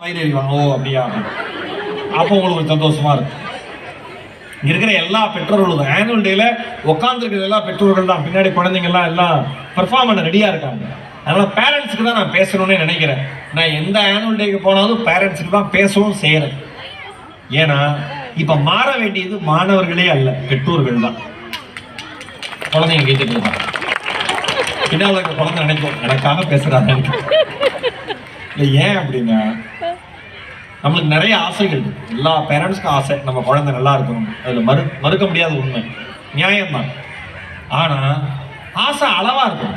வயிறு எறிவாங்க ஓ அப்படியா? அப்போ உங்களுக்கு ஒரு சந்தோஷமா இருக்கும் இங்க இருக்கிற எல்லா பெற்றோர்களும் ஆனுவல் டேல உட்காந்துருக்கிற எல்லா பெற்றோர்கள் தான். பின்னாடி குழந்தைங்க எல்லாம் எல்லாம் பெர்ஃபார்ம் பண்ண ரெடியா இருக்காங்க. அதனால பேரண்ட்ஸுக்கு தான் நான் பேசணும்னு நினைக்கிறேன். நான் எந்த ஆனுவல் டேக்கு போனாலும் பேரண்ட்ஸுக்கு தான் பேசவும் செய்யறேன் ஏன்னா இப்ப மாற வேண்டியது மாணவர்களே அல்ல பெற்றோர்கள் தான். குழந்தைங்க கேட்டுட்டு தான் பின்னால் இருக்க குழந்தை நினைக்கும். எனக்காக பேசுறாங்க. இல்லை ஏன் அப்படின்னா நம்மளுக்கு நிறைய ஆசைகள் எல்லா பேரண்ட்ஸ்க்கும் ஆசை நம்ம குழந்தை நல்லா இருக்கணும். அதுல மறு மறுக்க முடியாத உண்மை. நியாயம்தான் ஆனா ஆசை அளவா இருக்கும்.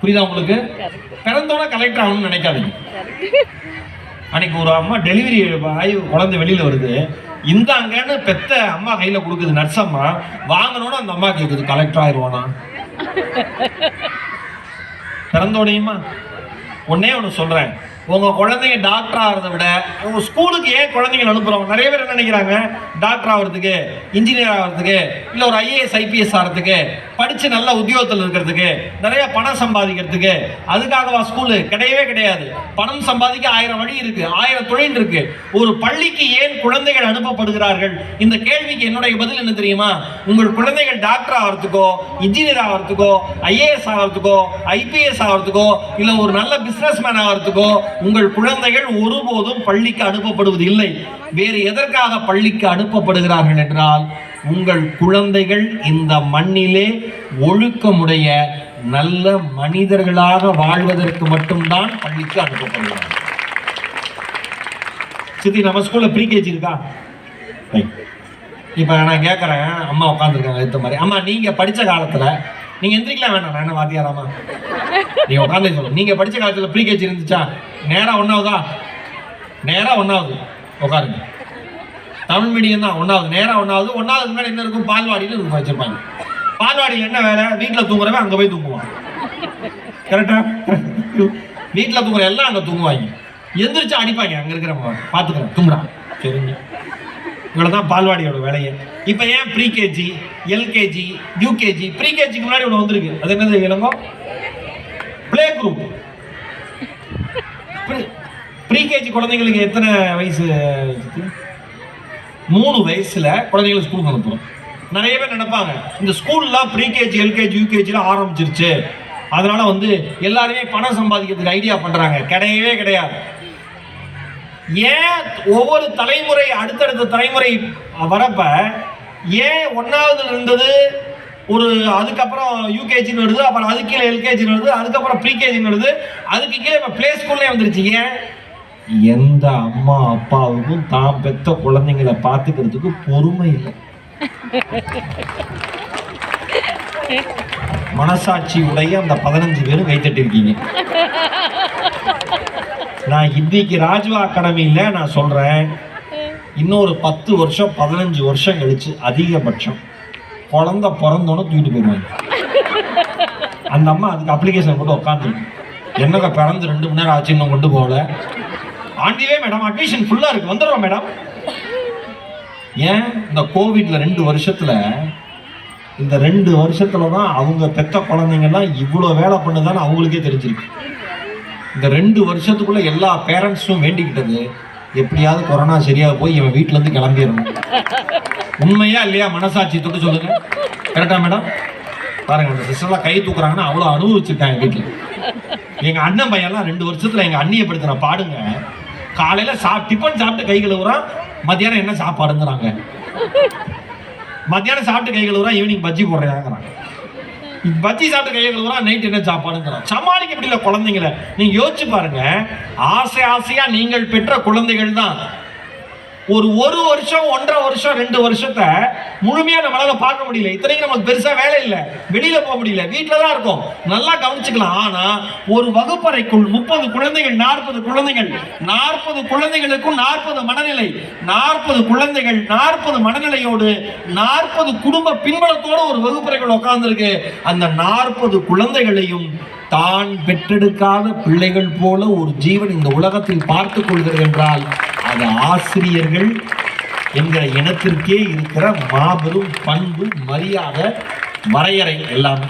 புரியுதா உங்களுக்கு? பிறந்தோட கலெக்டர் ஆகணும்னு நினைக்காதீங்க. அன்னைக்கு ஒரு அம்மா டெலிவரி ஆகி குழந்தை வெளியில வருது. இந்த அங்கன்னு பெத்த அம்மா கையில கொடுக்குது நர்ஸ் அம்மா வாங்கணும்னு அந்த அம்மா கேக்குது கலெக்டர் ஆயிடுவானா பிறந்தோடையுமா ஒன்னே ஒன்று சொல்றேன். உங்க குழந்தைங்க டாக்டர் ஆகிறத விட உங்க ஸ்கூலுக்கு ஏன் குழந்தைங்க அனுப்புகிறோம் நிறைய பேர் என்ன நினைக்கிறாங்க? டாக்டர் ஆகிறதுக்கு இன்ஜினியர் ஆகிறதுக்கு இல்லை ஒரு ஐஏஎஸ் ஐபிஎஸ் ஆகிறதுக்கு படித்து நல்ல உத்தியோகத்தில் இருக்கிறதுக்கு நிறைய பணம் சம்பாதிக்கிறதுக்கு அதுக்காகவா ஸ்கூலு? கிடையவே கிடையாது. பணம் சம்பாதிக்க ஆயிரம் வழி இருக்கு ஆயிரம் தொழில் இருக்கு. ஒரு பள்ளிக்கு ஏன் குழந்தைகள் அனுப்பப்படுகிறார்கள்? இந்த கேள்விக்கு என்னுடைய பதில் என்ன தெரியுமா? உங்கள் குழந்தைகள் டாக்டர் ஆகிறதுக்கோ இன்ஜினியர் ஆகிறதுக்கோ ஐஏஎஸ் ஆகிறதுக்கோ ஐபிஎஸ் ஆகிறதுக்கோ இல்லை ஒரு நல்ல பிஸ்னஸ் மேன் ஆகிறதுக்கோ உங்கள் குழந்தைகள் ஒருபோதும் பள்ளிக்கு அனுப்பப்படுவது இல்லை வேறு எதற்காக பள்ளிக்கு அனுப்பப்படுகிறார்கள் என்றால் உங்கள் குழந்தைகள் இந்த மண்ணிலே ஒழுக்கமுடைய நல்ல மனிதர்களாக வாழ்வதற்கு மட்டும்தான் பள்ளிக்கு அனுப்பப்படுகிறார்கள். சித்தி நம்ம ஸ்கூல்ல ப்ரீகேஜி இருக்கா? இப்போ நான் கேட்குறேன் அம்மா உட்காந்துருக்காங்க எடுத்த மாதிரி. அம்மா நீங்கள் படித்த காலத்தில் நீங்கள் எந்திரிக்கலாம் வேணாம். நான் என்ன வாத்தியாராமா நீங்கள் உட்காந்து சொல்லுங்க நீங்கள் படித்த காலத்தில் ப்ரீகேஜி இருந்துச்சா? நேராக ஒன்றாவதா நேராக ஒன்றாவது உட்காருங்க. தமிழ் மீடியம் தான். ஒன்றாவது நேராக ஒன்றாவது ஒன்றாவது முன்னாடி என்ன இருக்கும்? பால்வாடின்னு இருக்கும் வச்சிருப்பாங்க. பால்வாடியில் என்ன வேலை? வீட்டில் தூங்குறவன் அங்கே போய் தூங்குவான். கரெக்டா வீட்டில் தூங்குற எல்லாம் அங்கே தூங்குவாங்க. எந்திரிச்சு அடிப்பாங்க. அங்கே இருக்கிறவங்க. பார்த்துக்கிறேன் தூங்குறான் சரிங்க இவ்வளோ தான் பால்வாடியோட வேலையை இப்போ ஏன் ப்ரீகேஜி எல்கேஜி யூகேஜி ப்ரீகேஜிக்கு முன்னாடி ஒன்று வந்திருக்கு. அது என்னது இளங்கோ? ப்ளே குரூப் ப்ரீகேஜி குழந்தைங்களுக்கு எத்தனை வயசு? மூணு வயசில் குழந்தைங்களை ஸ்கூலுக்கு அனுப்புகிறோம் நிறைய பேர் நினைப்பாங்க இந்த ஸ்கூல்லாம் ப்ரீகேஜி எல்கேஜி யூகேஜிலாம் ஆரம்பிச்சிருச்சு. அதனால வந்து எல்லாருமே பணம் சம்பாதிக்கிறதுக்கு ஐடியா பண்ணுறாங்க கிடையவே கிடையாது. ஏன் ஒவ்வொரு தலைமுறை அடுத்தடுத்த தலைமுறை வரப்ப ஏன் ஒன்றாவது இருந்தது ஒரு அதுக்கப்புறம் யூகேஜின்னு வருது அப்புறம் அது கீழே எல்கேஜின்னு வருது அதுக்கப்புறம் ப்ரீகேஜின்னு வருது அதுக்கு கீழே இப்போ ப்ளே ஸ்கூல்லே வந்துருச்சு. ஏன்? எந்த அம்மா அப்பாவுக்கும் தான் பெத்த குழந்தைங்களை பார்த்துக்கிறதுக்கு பொறுமை இல்லை. மனசாட்சி உடைய அந்த பதினஞ்சு பேரும் கைத்தட்டிருக்கீங்க. நான் இன்னைக்கு ராஜ்வா அகாடமியில் நான் சொல்றேன் இன்னொரு பத்து வருஷம் பதினஞ்சு வருஷம் கழிச்சு அதிகபட்சம் குழந்தை பிறந்தோன்னு தூக்கிட்டு போயிடுவாங்க. அந்த அம்மா அதுக்கு அப்ளிகேஷன் போட்டு உட்காந்துருக்கு. என்னங்க பிறந்து ரெண்டு மணி நேரம் ஆச்சு இன்னும் கொண்டு போகல? ஆண்டிவே மேடம் அட்மிஷன் ஃபுல்லா இருக்கு. வந்துடுறோம் மேடம் ஏன்? இந்த கோவிட்ல ரெண்டு வருஷத்துல இந்த ரெண்டு வருஷத்துல தான் அவங்க பெத்த குழந்தைங்கலாம் இவ்வளோ வேலை பண்ணுதான்னு அவங்களுக்கே தெரிஞ்சிருக்கு. இந்த ரெண்டு வருஷத்துக்குள்ள எல்லா பேரண்ட்ஸும் வேண்டிக்கிட்டது எப்படியாவது கொரோனா சரியா போய் இவன் வீட்டிலேருந்து இருந்து கிளம்பிடணும். உண்மையா இல்லையா? மனசாட்சி தொட்டு சொல்லுங்க. கரெக்டா மேடம் பாருங்க இந்த சிஸ்டர்லாம் கை தூக்குறாங்கன்னா அவ்வளோ அனுபவிச்சிருக்காங்க வீட்டில் எங்கள் அண்ணன் பையன்லாம் ரெண்டு வருஷத்தில் எங்கள் அண்ணியை படுத்துற பாடுங்க. காலையில சா டிஃபன் சாப்பிட்டு கை கழுவுறான் மத்தியானம் என்ன சாப்பாடுங்கிறாங்க. மத்தியானம் சாப்பிட்டு கை கழுவுறான் ஈவினிங் பஜ்ஜி போடுறாங்கிறாங்க பஜ்ஜி சாப்பிட்டு கையை கழுவுறான் நைட் என்ன சாப்பாடுங்கிறான் சமாளிக்க முடியல குழந்தைங்கள. நீங்க யோசிச்சு பாருங்க. ஆசை ஆசையா நீங்கள் பெற்ற குழந்தைகள் தான் ஒரு ஒரு வருஷம் ஒன்றரை வருஷம் ரெண்டு வருஷத்தை முழுமையா நம்மளால பார்க்க முடியல. இத்தனைக்கும் நமக்கு பெருசா வேலை இல்லை. வெளியில போக முடியல. வீட்டில தான் இருக்கும். நல்லா கவனிச்சுக்கலாம். ஆனா ஒரு வகுப்பறைக்குள் முப்பது குழந்தைகள் நாற்பது குழந்தைகள் நாற்பது குழந்தைகளுக்கும் நாற்பது மனநிலை நாற்பது குழந்தைகள் நாற்பது மனநிலையோடு நாற்பது குடும்ப பின்பலத்தோடு ஒரு வகுப்பறைகள் உட்கார்ந்துருக்கு அந்த நாற்பது குழந்தைகளையும் தான் பெற்றெடுக்காத பிள்ளைகள் போல ஒரு ஜீவன் இந்த உலகத்தில் பார்த்துக் கொள்கிறது என்றால் அது ஆசிரியர்கள் என்கிற இனத்திற்கே இருக்கிற மாபெரும் பண்பு மரியாதை வரையறை எல்லாமே.